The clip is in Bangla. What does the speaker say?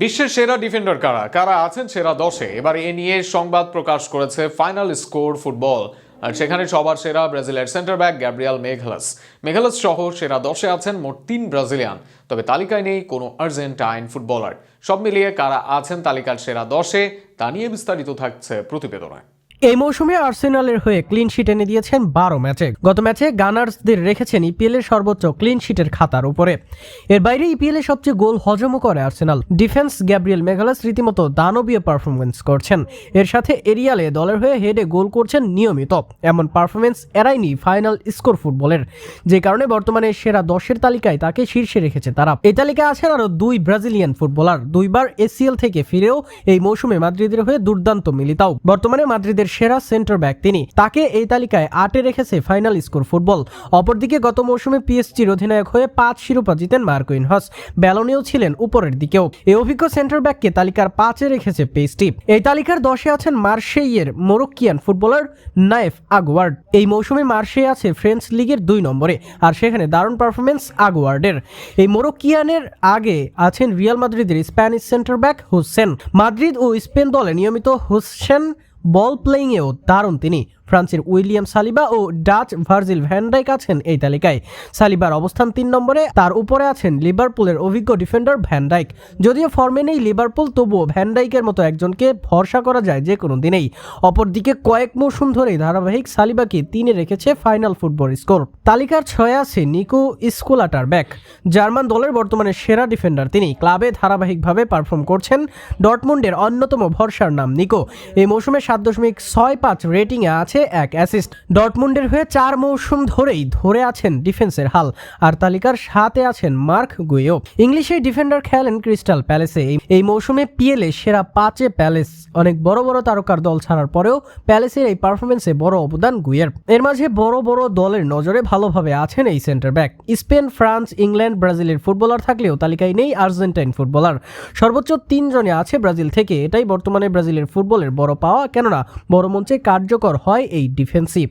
বিশ্বের সেরা ডিফেন্ডার কারা? কারা আছেন সেরা দশে? এবার এ নিয়ে সংবাদ প্রকাশ করেছে ফাইনাল স্কোর ফুটবল। আর সেখানে সবার সেরা ব্রাজিলের center back Gabriel Magalhaes Magalhaes সহ সেরা দশে আছেন মোট তিন ব্রাজিলিয়ান। তবে তালিকায় নেই কোনো আর্জেন্টাইন ফুটবলার। সব মিলিয়ে কারা আছেন তালিকার সেরা দশে, তা নিয়ে বিস্তারিত থাকছে প্রতিবেদনে। এই মৌসুমে আর্সেনালের হয়ে ক্লিন শিট এনে দিয়েছেন বারো ম্যাচে। গত ম্যাচে গানার্সদের রেখেছেন ইপিএল এর সর্বোচ্চ ক্লিন শিটের খাতার উপরে। এর বাইরে ইপিএল এর সবচেয়ে গোল হজমও করে আর্সেনাল। ডিফেন্স গ্যাব্রিয়েল মেঘালাস রীতিমতো দানবীয় পারফরমেন্স করছেন। এর সাথে এরিয়ালে দলের হয়ে হেডে গোল করছেন নিয়মিত। এমন পারফরমেন্স এরাইনি ফাইনাল স্কোর ফুটবলের। যে কারণে বর্তমানে সেরা দশের তালিকায় তাকে শীর্ষে রেখেছে তারা। এই তালিকায় আছেন আরও দুই ব্রাজিলিয়ান ফুটবলার। দুইবার এসিএল থেকে ফিরেও এই মৌসুমে মাদ্রিদের হয়ে দুর্দান্ত মিলিতাও। বর্তমানে মাদ্রিদের সেরা সেন্টার ব্যাক তিনি। তাকে এই তালিকায় আটে রেখেছে ফাইনাল স্কোর ফুটবল অপরদিকে গত মৌসুমে পিএসজির অধিনায়ক হয়ে পাঁচ শিরোপা জিতেন মার্কুইন হস। ব্যালনেও ছিলেন উপরের দিকেও। এই অভিজ্ঞ সেন্টার ব্যাককে তালিকার পাঁচে রেখেছে পেস্টি এই তালিকার দশে আছেন মার্শেইয়ের মোরক্কিয়ান ফুটবলার নাইফ আগওয়ার্ড এই মৌসুমে মার্শে আছে ফ্রেঞ্চ লিগের দুই নম্বরে, আর সেখানে দারুণ পারফরমেন্স আগওয়ার্ডের এই মোরক্কিয়ানের আগে আছেন রিয়াল মাদ্রিদের Spanish centre back Huijsen. Madrid ও স্পেন দলে নিয়মিত হুসেন বল প্লেইংয়েও দারুণ তিনি। ফ্রান্সের উইলিয়াম সালিবা ও ডাচ ভার্জিল ভ্যানডাইক আছেন এই তালিকায়। সালিবার অবস্থান তিন নম্বরে, তার উপরে আছেন লিভারপুলের অভিজ্ঞ ডিফেন্ডার ভ্যানডাইক যদিও ফর্মে নেই লিভারপুল, তবুও ভ্যানডাইকের মতো একজনকে ভরসা করা যায় যে কোনো দিনেই। অপরদিকে কয়েক মৌসুম ধরেই ধারাবাহিক সালিবাকে তিনে রেখেছে ফাইনাল ফুটবল স্কোর। তালিকার ছয় আছে নিকো স্কুলাটার ব্যাক। জার্মান দলের বর্তমানে সেরা ডিফেন্ডার তিনি। ক্লাবে ধারাবাহিকভাবে পারফর্ম করছেন ডটমুন্ডের অন্যতম ভরসার নাম নিকো। এই মৌসুমে সাত দশমিক ছয় পাঁচ রেটিংয়ে আছে এক অ্যাসিস্ট ডটমুন্ডের হয়ে চার মৌসুম ধরেই ধরে আছেন ডিফেন্সের হাল, আর তালিকার সাথে আছেন মার্ক গুয়েও। ইংলিশে ডিফেন্ডার খেলেন ক্রিস্টাল প্যালেসে। এই- মৌসুমে পিএলএ সেরা পাঁচে প্যালেস। অনেক বড় বড় তারকার দল ছাড়ার পরেও প্যালেসের এই পারফরমেন্সে বড় অবদান গুয়ের। এর মাঝে বড় বড় দলের নজরে ভালোভাবে আছেন এই centre back Spain, France, England, ব্রাজিলের ফুটবলার থাকলেও তালিকায় নেই আর্জেন্টাইন ফুটবলার সর্বোচ্চ তিনজনে আছে ব্রাজিল থেকে। এটাই বর্তমানে ব্রাজিলের ফুটবলের বড় পাওয়া। কেননা বড় মঞ্চে কার্যকর হয় এই ডিফেন্সিভ